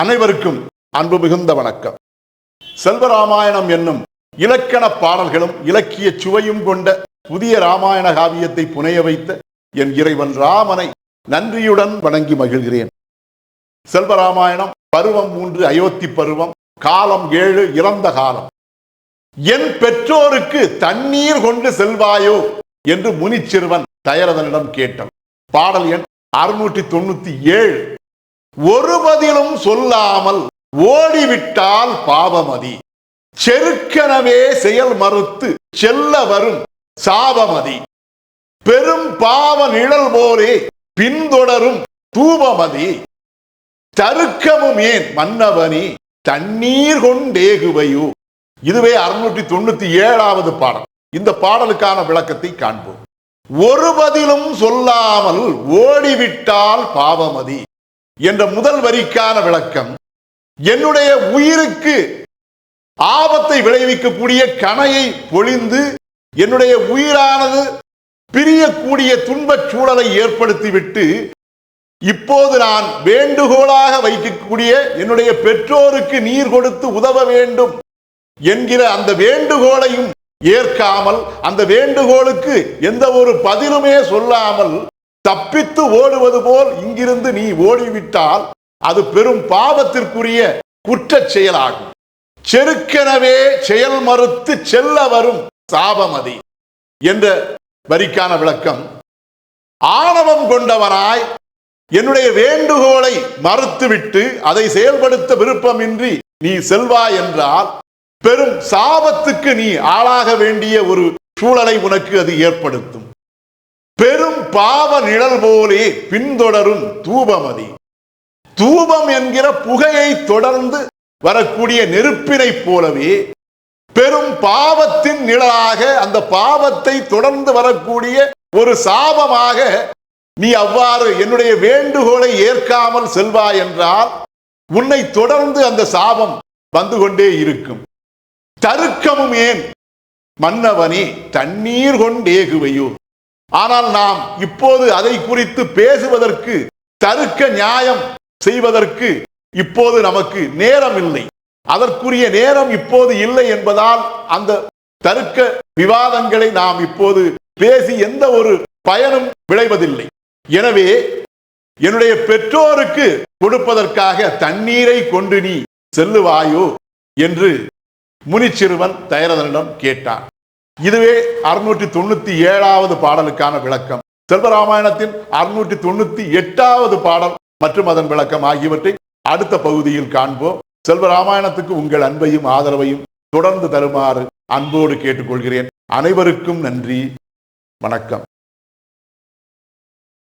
அனைவருக்கும் அன்பு மிகுந்த வணக்கம். செல்வராமாயணம் என்னும் இலக்கண பாடல்களும் இலக்கிய சுவையும் கொண்ட புதிய ராமாயண காவியத்தை புனைய வைத்த என் இறைவன் ராமனை நன்றியுடன் வணங்கி மகிழ்கிறேன். செல்வராமாயணம் பருவம் மூன்று அயோத்தி பருவம் காலம் ஏழு இறந்த காலம். என் பெற்றோருக்கு தண்ணீர் கொண்டு செல்வாயோ என்று முனிச்சிறுவன் தயரதனிடம் கேட்டான். பாடல் எண் அறுநூற்றி தொண்ணூத்தி ஏழு. ஒரு பதிலும் சொல்லாமல் ஓடிவிட்டால் பாவமதி. செருக்கெனவே செயல் மறுத்து செல்ல வரும் சாபமதி. பெரும் பாவ நிழல் போலே பின்தொடரும் தூபமதி. தருக்கமும் ஏன் மன்னவனி தண்ணீர் கொண்டேகுவையோ? இதுவே அறுநூற்றி தொண்ணூத்தி ஏழாவது பாடல். இந்த பாடலுக்கான விளக்கத்தை காண்போம். ஒரு பதிலும் சொல்லாமல் ஓடிவிட்டால் பாவமதி. என்ற முதல் வரிக்கான விளக்கம். என்னுடைய உயிருக்கு ஆபத்தை விளைவிக்கக்கூடிய கணையை பொழிந்து என்னுடைய உயிரானது பிரியக்கூடிய துன்பச் சூழலை ஏற்படுத்திவிட்டு இப்போது நான் வேண்டுகோளாக வைக்கக்கூடிய என்னுடைய பெற்றோருக்கு நீர் கொடுத்து உதவ வேண்டும் என்கிற அந்த வேண்டுகோளையும் ஏற்காமல் அந்த வேண்டுகோளுக்கு எந்த ஒரு பதிலுமே சொல்லாமல் தப்பித்து ஓடுவது போல் இங்கிருந்து நீ ஓடிவிட்டால் அது பெரும் பாவத்திற்குரிய குற்றச் செயலாகும். செருக்கெனவே செயல் மறுத்து செல்ல வரும் சாபமதி என்ற வரிக்கான விளக்கம். ஆணவம் கொண்டவனாய் என்னுடைய வேண்டுகோளை மறுத்துவிட்டு அதை செயல்படுத்த விருப்பமின்றி நீ செல்வாய் என்றால் பெரும் சாபத்துக்கு நீ ஆளாக வேண்டிய ஒரு சூழலை உனக்கு அது ஏற்படுத்தும். பாவ நிழல் போலே பின்தொடரும் தூபமதி. தூபம் என்கிற புகையை தொடர்ந்து வரக்கூடிய நெருப்பினை போலவே பெரும் பாவத்தின் நிழலாக அந்த பாவத்தை தொடர்ந்து வரக்கூடிய ஒரு சாபமாக நீ அவ்வாறு என்னுடைய வேண்டுகோளை ஏற்காமல் செல்வாய் என்றால் உன்னை தொடர்ந்து அந்த சாபம் வந்து கொண்டே இருக்கும். தருக்கமும் ஏன்? மன்னவனே தண்ணீர் கொண்டேகுவையோ. ஆனால் நாம் இப்போது அதை குறித்து பேசுவதற்கு தருக்க நியாயம் செய்வதற்கு இப்போது நமக்கு நேரம் இல்லை. அதற்குரிய நேரம் இப்போது இல்லை என்பதால் அந்த தருக்க விவாதங்களை நாம் இப்போது பேசி எந்த ஒரு பயனும் விளைவதில்லை. எனவே என்னுடைய பெற்றோருக்கு கொடுப்பதற்காக தண்ணீரை கொண்டு நீ செல்லுவாயோ என்று முனிச்சிறுவன் தயரதனிடம் கேட்டான். இதுவே அறுநூற்றி தொண்ணூத்தி ஏழாவது பாடலுக்கான விளக்கம். செல்வராமாயணத்தின் அறுநூற்றி தொண்ணூத்தி எட்டாவது பாடல் மற்றும் அதன் விளக்கம் ஆகியவற்றை அடுத்த பகுதியில் காண்போம். செல்வராமாயணத்துக்கு உங்கள் அன்பையும் ஆதரவையும் தொடர்ந்து தருமாறு அன்போடு கேட்டுக்கொள்கிறேன். அனைவருக்கும் நன்றி. வணக்கம்.